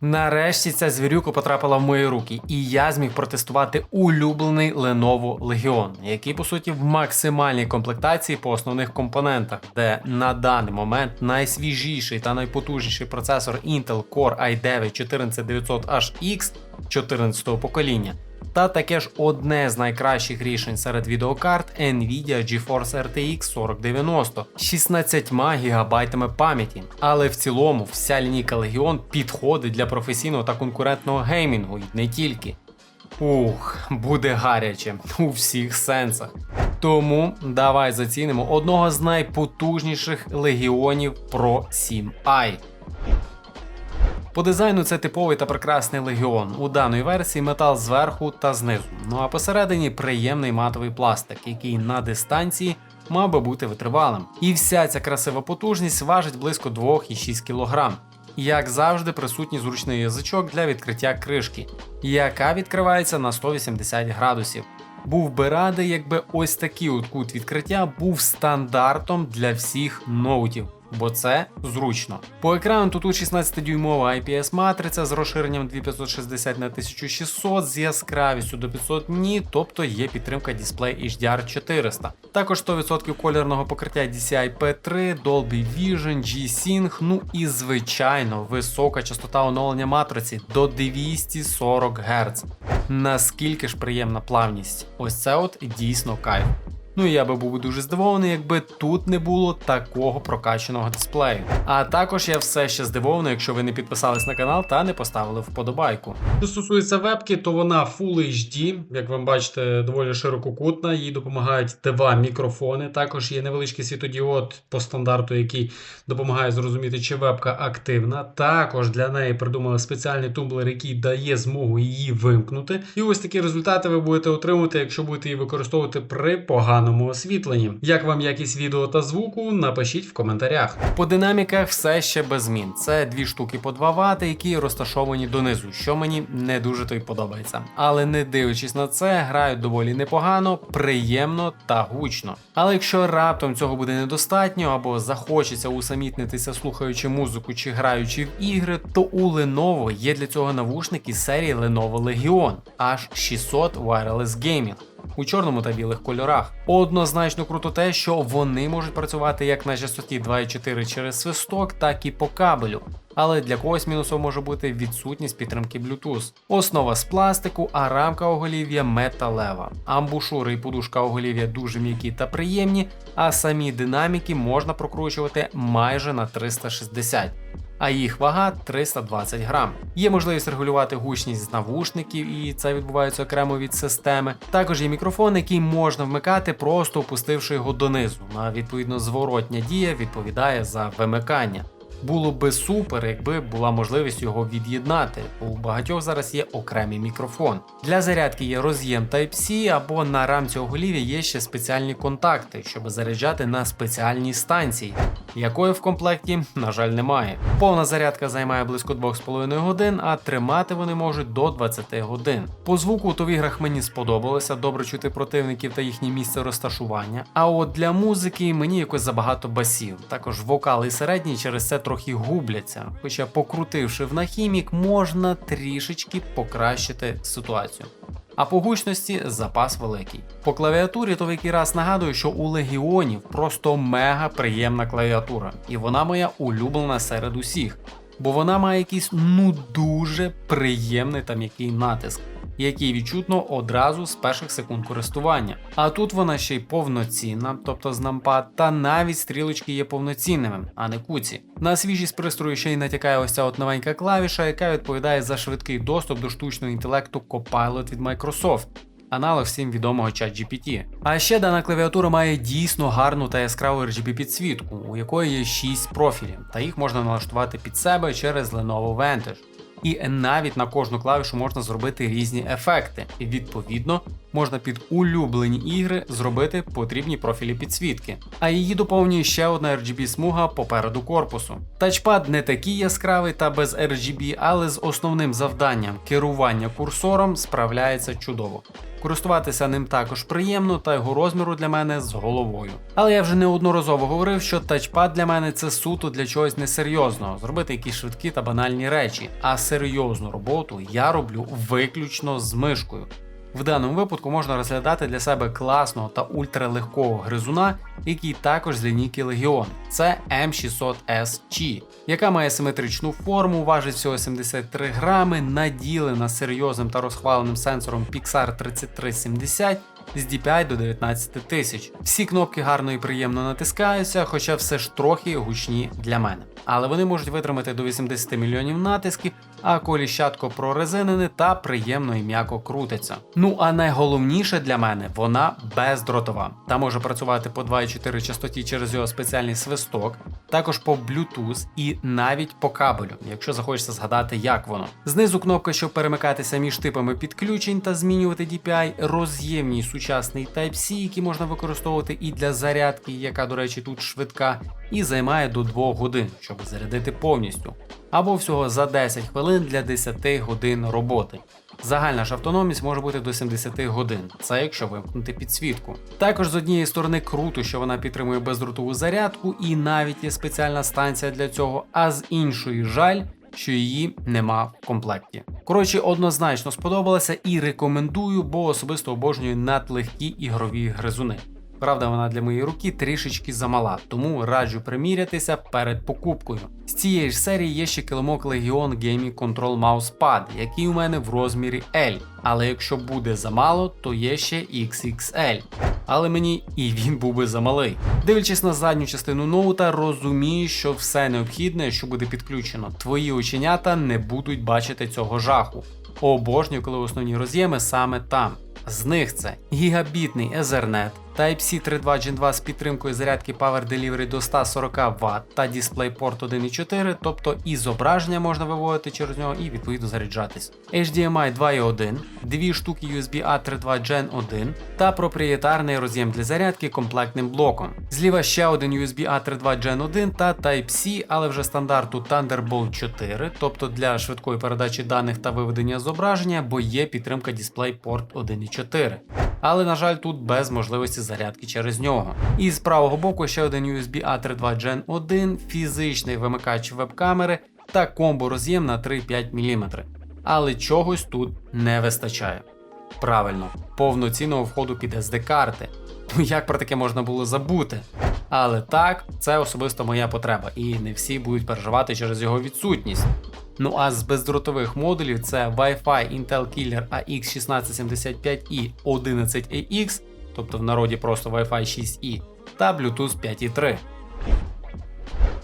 Нарешті ця звірюка потрапила в мої руки, і я зміг протестувати улюблений Lenovo Legion, який по суті в максимальній комплектації по основних компонентах, де на даний момент найсвіжіший та найпотужніший процесор Intel Core i9 14900HX 14 покоління. Та таке ж одне з найкращих рішень серед відеокарт Nvidia GeForce RTX 4090 з 16 ГБ пам'яті. Але в цілому вся лінійка Legion підходить для професійного та конкурентного геймінгу і не тільки. Ух, буде гаряче у всіх сенсах. Тому давай зацінимо одного з найпотужніших легіонів Pro 7i. По дизайну це типовий та прекрасний легіон. У даної версії метал зверху та знизу. Ну а посередині приємний матовий пластик, який на дистанції мав би бути витривалим. І вся ця красива потужність важить близько 2,6 кг. Як завжди, присутній зручний язичок для відкриття кришки, яка відкривається на 180 градусів. Був би радий, якби ось такий от кут відкриття був стандартом для всіх ноутів бо це зручно. По екрану тут 16-дюймова IPS матриця з розширенням 2560 на 1600 з яскравістю до 500 ні, тобто є підтримка дисплей HDR 400. Також 100% колірного покриття DCI P3, Dolby Vision, G-Sync, ну і звичайно висока частота оновлення матриці до 240 Гц. Наскільки ж приємна плавність? Ось це от дійсно кайф. Ну і я би був дуже здивований, якби тут не було такого прокачаного дисплею. А також я все ще здивований, якщо ви не підписались на канал та не поставили вподобайку. Що стосується вебки, то вона Full HD, як ви бачите, доволі ширококутна. Їй допомагають два мікрофони. Також є невеличкий світодіод по стандарту, який допомагає зрозуміти, чи вебка активна. Також для неї придумали спеціальний тумблер, який дає змогу її вимкнути. І ось такі результати ви будете отримувати, якщо будете її використовувати при поганому поганому освітленні. Як вам якість відео та звуку? Напишіть в коментарях. По динаміках все ще без змін. Це дві штуки по 2 Вт, які розташовані донизу, що мені не дуже то й подобається. Але не дивлячись на це, грають доволі непогано, приємно та гучно. Але якщо раптом цього буде недостатньо або захочеться усамітнитися, слухаючи музику чи граючи в ігри, то у Lenovo є для цього навушники серії Lenovo Legion H600 Wireless Gaming у чорному та білих кольорах. Однозначно круто те, що вони можуть працювати як на частоті 2,4 через свисток, так і по кабелю. Але для когось мінусом може бути відсутність підтримки Bluetooth. Основа з пластику, а рамка оголів'я металева. Амбушури і подушка оголів'я дуже м'які та приємні, а самі динаміки можна прокручувати майже на 360 а їх вага 320 грам. Є можливість регулювати гучність з навушників, і це відбувається окремо від системи. Також є мікрофон, який можна вмикати, просто опустивши його донизу. А відповідно зворотня дія відповідає за вимикання. Було би супер, якби була можливість його від'єднати, у багатьох зараз є окремий мікрофон. Для зарядки є роз'єм Type-C або на рамці оголів'я є ще спеціальні контакти, щоб заряджати на спеціальній станції, якої в комплекті, на жаль, немає. Повна зарядка займає близько 2,5 годин, а тримати вони можуть до 20 годин. По звуку то в іграх мені сподобалося добре чути противників та їхнє місце розташування. А от для музики мені якось забагато басів. Також вокал і середній через це трохи губляться. Хоча, покрутивши в нахімік, можна трішечки покращити ситуацію. А по гучності запас великий. По клавіатурі то в який раз нагадую, що у легіонів просто мега приємна клавіатура, і вона моя улюблена серед усіх, бо вона має якийсь ну дуже приємний там який натиск який відчутно одразу з перших секунд користування. А тут вона ще й повноцінна, тобто з нампад, та навіть стрілочки є повноцінними, а не куці. На свіжість пристрою ще й натякає ось ця от новенька клавіша, яка відповідає за швидкий доступ до штучного інтелекту Copilot від Microsoft. Аналог всім відомого ChatGPT. А ще дана клавіатура має дійсно гарну та яскраву RGB підсвітку, у якої є 6 профілів, та їх можна налаштувати під себе через Lenovo Vantage і навіть на кожну клавішу можна зробити різні ефекти. І відповідно можна під улюблені ігри зробити потрібні профілі підсвітки. А її доповнює ще одна RGB смуга попереду корпусу. Тачпад не такий яскравий та без RGB, але з основним завданням керування курсором справляється чудово. Користуватися ним також приємно, та його розміру для мене з головою. Але я вже неодноразово говорив, що тачпад для мене це суто для чогось несерйозного, зробити якісь швидкі та банальні речі. А серйозну роботу я роблю виключно з мишкою. В даному випадку можна розглядати для себе класного та ультралегкого гризуна, який також з лінійки Legion. Це M600SG, яка має симетричну форму, важить всього 73 грами, наділена серйозним та розхваленим сенсором Pixar 3370 з DPI до 19 тисяч. Всі кнопки гарно і приємно натискаються, хоча все ж трохи гучні для мене. Але вони можуть витримати до 80 мільйонів натисків, а коліщатко прорезинене та приємно і м'яко крутиться. Ну а найголовніше для мене вона бездротова та може працювати по 2,4 частоті через його спеціальний свисток, також по Bluetooth і навіть по кабелю, якщо захочеться згадати, як воно. Знизу кнопка, щоб перемикатися між типами підключень та змінювати DPI, роз'ємний сучасний Type-C, який можна використовувати і для зарядки, яка, до речі, тут швидка, і займає до 2 годин, щоб зарядити повністю. Або всього за 10 хвилин для 10 годин роботи. Загальна ж автономність може бути до 70 годин, це якщо вимкнути підсвітку. Також з однієї сторони круто, що вона підтримує бездротову зарядку, і навіть є спеціальна станція для цього, а з іншої жаль, що її нема в комплекті. Коротше, однозначно сподобалася і рекомендую, бо особисто обожнюю надлегкі ігрові гризуни. Правда, вона для моєї руки трішечки замала, тому раджу примірятися перед покупкою. З цієї ж серії є ще килимок Legion Gaming Control Mousepad, який у мене в розмірі L. Але якщо буде замало, то є ще XXL. Але мені і він був би замалий. Дивлячись на задню частину ноута, розумію, що все необхідне, що буде підключено. Твої оченята не будуть бачити цього жаху. Обожнюю, коли основні роз'єми саме там. З них це гігабітний Ethernet, Type-C 3.2 Gen 2 з підтримкою зарядки Power Delivery до 140 Вт та DisplayPort 1.4, тобто і зображення можна виводити через нього і відповідно заряджатись. HDMI 2.1, дві штуки USB A 3.2 Gen 1 та проприєтарний роз'єм для зарядки комплектним блоком. Зліва ще один USB A 3.2 Gen 1 та Type-C, але вже стандарту Thunderbolt 4, тобто для швидкої передачі даних та виведення зображення, бо є підтримка DisplayPort 1.4 але, на жаль, тут без можливості зарядки через нього. І з правого боку ще один USB A32 Gen 1, фізичний вимикач веб-камери та комбо роз'єм на 3-5 мм. Але чогось тут не вистачає. Правильно, повноцінного входу під SD-карти. Ну як про таке можна було забути? Але так, це особисто моя потреба, і не всі будуть переживати через його відсутність. Ну а з бездротових модулів це Wi-Fi Intel Killer AX1675i 11AX, тобто в народі просто Wi-Fi 6E, та Bluetooth 5.3.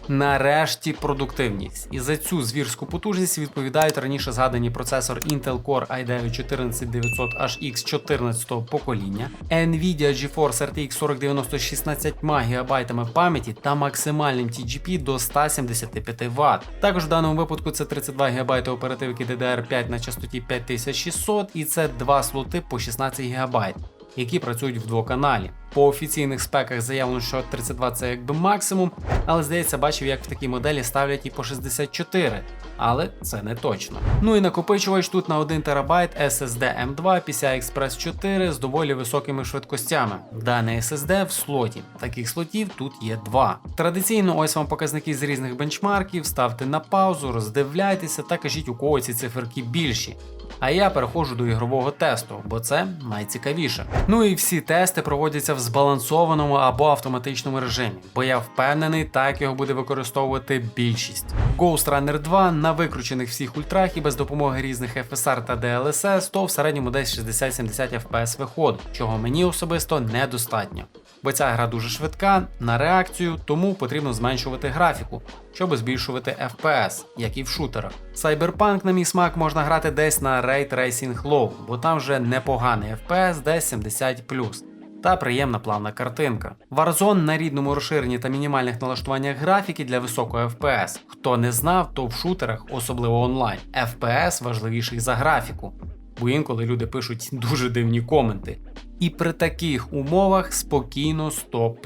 Нарешті продуктивність. І за цю звірську потужність відповідають раніше згадані процесор Intel Core i9 14900HX 14 покоління, Nvidia GeForce RTX 4090 з 16 ГБ пам'яті та максимальним TGP до 175 Вт. Також в даному випадку це 32 ГБ оперативки DDR5 на частоті 5600 і це два слоти по 16 ГБ які працюють в двоканалі. По офіційних спеках заявлено, що 32 це якби максимум, але здається, бачив, як в такій моделі ставлять і по 64. Але це не точно. Ну і накопичувач тут на 1 ТБ SSD M2 PCI Express 4 з доволі високими швидкостями. Даний SSD в слоті. Таких слотів тут є два. Традиційно, ось вам показники з різних бенчмарків, ставте на паузу, роздивляйтеся та кажіть, у кого ці циферки більші. А я переходжу до ігрового тесту, бо це найцікавіше. Ну і всі тести проводяться в збалансованому або автоматичному режимі, бо я впевнений, так його буде використовувати більшість. Ghost Runner 2 на викручених всіх ультрах і без допомоги різних FSR та DLSS, то в середньому десь 60-70 FPS виходить, чого мені особисто недостатньо. Бо ця гра дуже швидка на реакцію, тому потрібно зменшувати графіку, щоб збільшувати FPS, як і в шутерах. Cyberpunk, на мій смак, можна грати десь на Ray Tracing Low, бо там вже непоганий FPS, десь 70 та приємна плавна картинка. Warzone на рідному розширенні та мінімальних налаштуваннях графіки для високого FPS. Хто не знав, то в шутерах, особливо онлайн, FPS важливіший за графіку, бо інколи люди пишуть дуже дивні коменти. І при таких умовах спокійно 100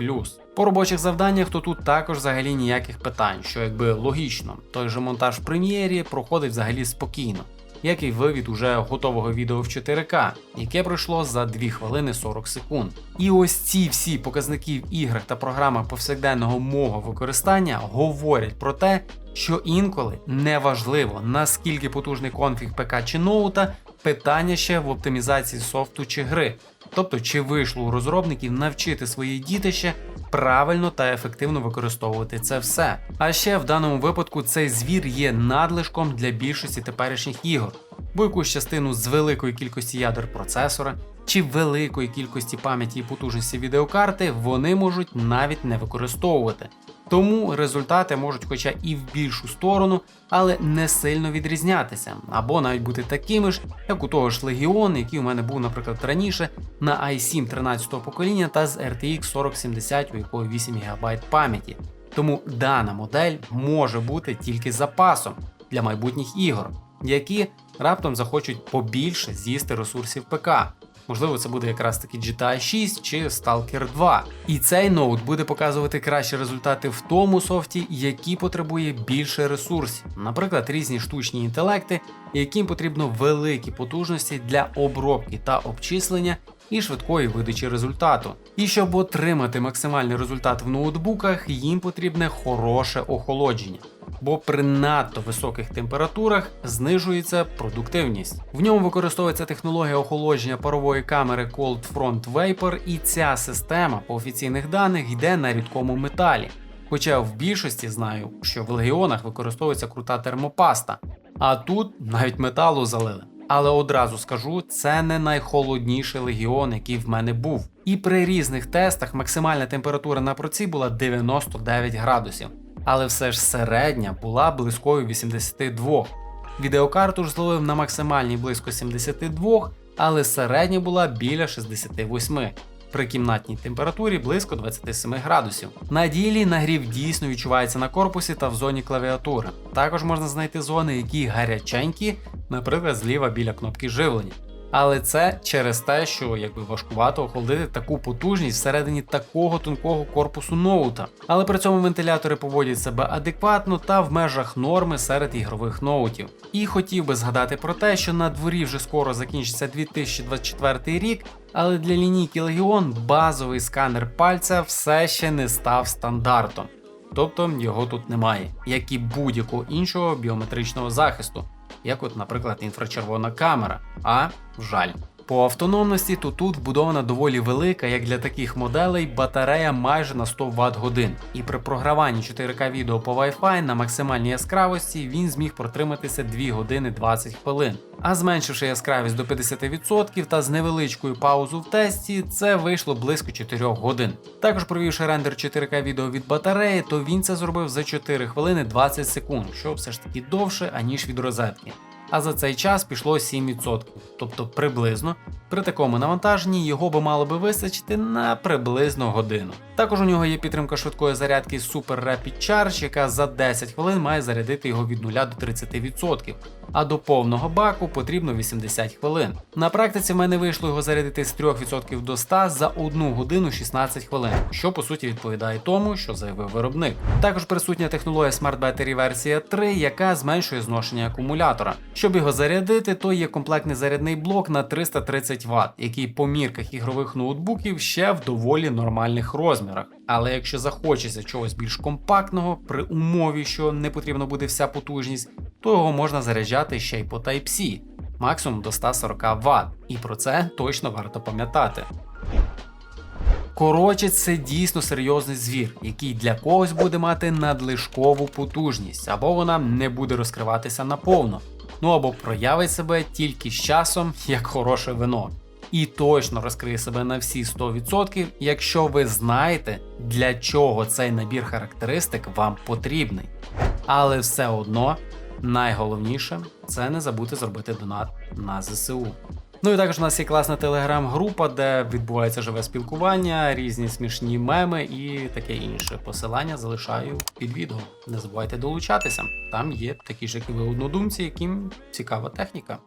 По робочих завданнях то тут також взагалі ніяких питань, що якби логічно, той же монтаж в прем'єрі проходить взагалі спокійно. Як і вивід уже готового відео в 4К, яке пройшло за 2 хвилини 40 секунд. І ось ці всі показники в іграх та програмах повсякденного мого використання говорять про те, що інколи неважливо наскільки потужний конфіг ПК чи ноута, питання ще в оптимізації софту чи гри. Тобто, чи вийшло у розробників навчити свої дітище правильно та ефективно використовувати це все. А ще в даному випадку цей звір є надлишком для більшості теперішніх ігор, бо якусь частину з великої кількості ядер процесора чи великої кількості пам'яті і потужності відеокарти вони можуть навіть не використовувати. Тому результати можуть, хоча і в більшу сторону, але не сильно відрізнятися, або навіть бути такими ж, як у того ж Legion, який у мене був, наприклад, раніше на i7 13-го покоління та з RTX 4070, у якої 8 ГБ пам'яті. Тому дана модель може бути тільки запасом для майбутніх ігор, які раптом захочуть побільше з'їсти ресурсів ПК. Можливо, це буде якраз таки GTA 6 чи Stalker 2. І цей ноут буде показувати кращі результати в тому софті, який потребує більше ресурсів, наприклад, різні штучні інтелекти, яким потрібно великі потужності для обробки та обчислення. І швидкої видачі результату. І щоб отримати максимальний результат в ноутбуках, їм потрібне хороше охолодження, бо при надто високих температурах знижується продуктивність. В ньому використовується технологія охолодження парової камери Cold Front Vapor, і ця система по офіційних даних йде на рідкому металі. Хоча в більшості знаю, що в легіонах використовується крута термопаста, а тут навіть металу залили. Але одразу скажу, це не найхолодніший легіон, який в мене був. І при різних тестах максимальна температура на проці була 99 градусів, але все ж середня була близькою 82. Відеокарту ж зловив на максимальній близько 72, але середня була біля 68. При кімнатній температурі близько 27 градусів. На ділі нагрів дійсно відчувається на корпусі та в зоні клавіатури. Також можна знайти зони, які гаряченькі, наприклад, зліва біля кнопки живлення. Але це через те, що якби важкувато охолодити таку потужність всередині такого тонкого корпусу ноута. Але при цьому вентилятори поводять себе адекватно та в межах норми серед ігрових ноутів. І хотів би згадати про те, що на дворі вже скоро закінчиться 2024 рік, але для лінійки Legion базовий сканер пальця все ще не став стандартом. Тобто його тут немає, як і будь-якого іншого біометричного захисту як от, наприклад, інфрачервона камера. А жаль. По автономності то тут вбудована доволі велика, як для таких моделей, батарея майже на 100 Вт годин. І при програванні 4К відео по Wi-Fi на максимальній яскравості він зміг протриматися 2 години 20 хвилин. А зменшивши яскравість до 50% та з невеличкою паузу в тесті, це вийшло близько 4 годин. Також провівши рендер 4К відео від батареї, то він це зробив за 4 хвилини 20 секунд, що все ж таки довше, аніж від розетки а за цей час пішло 7%. Тобто приблизно при такому навантаженні його би мало би вистачити на приблизно годину. Також у нього є підтримка швидкої зарядки Super Rapid Charge, яка за 10 хвилин має зарядити його від 0 до 30%, а до повного баку потрібно 80 хвилин. На практиці в мене вийшло його зарядити з 3% до 100 за 1 годину 16 хвилин, що по суті відповідає тому, що заявив виробник. Також присутня технологія Smart Battery версія 3, яка зменшує зношення акумулятора. Щоб його зарядити, то є комплектний зарядний блок на 330 Вт, який по мірках ігрових ноутбуків ще в доволі нормальних розмірах. Але якщо захочеться чогось більш компактного, при умові, що не потрібно буде вся потужність, то його можна заряджати ще й по Type-C, максимум до 140 Вт. І про це точно варто пам'ятати. Коротше, це дійсно серйозний звір, який для когось буде мати надлишкову потужність, або вона не буде розкриватися наповно ну або проявить себе тільки з часом як хороше вино. І точно розкриє себе на всі 100%, якщо ви знаєте, для чого цей набір характеристик вам потрібний. Але все одно найголовніше це не забути зробити донат на ЗСУ. Ну і також у нас є класна телеграм-група, де відбувається живе спілкування, різні смішні меми і таке інше. Посилання залишаю під відео. Не забувайте долучатися. Там є такі ж, як і ви однодумці, яким цікава техніка.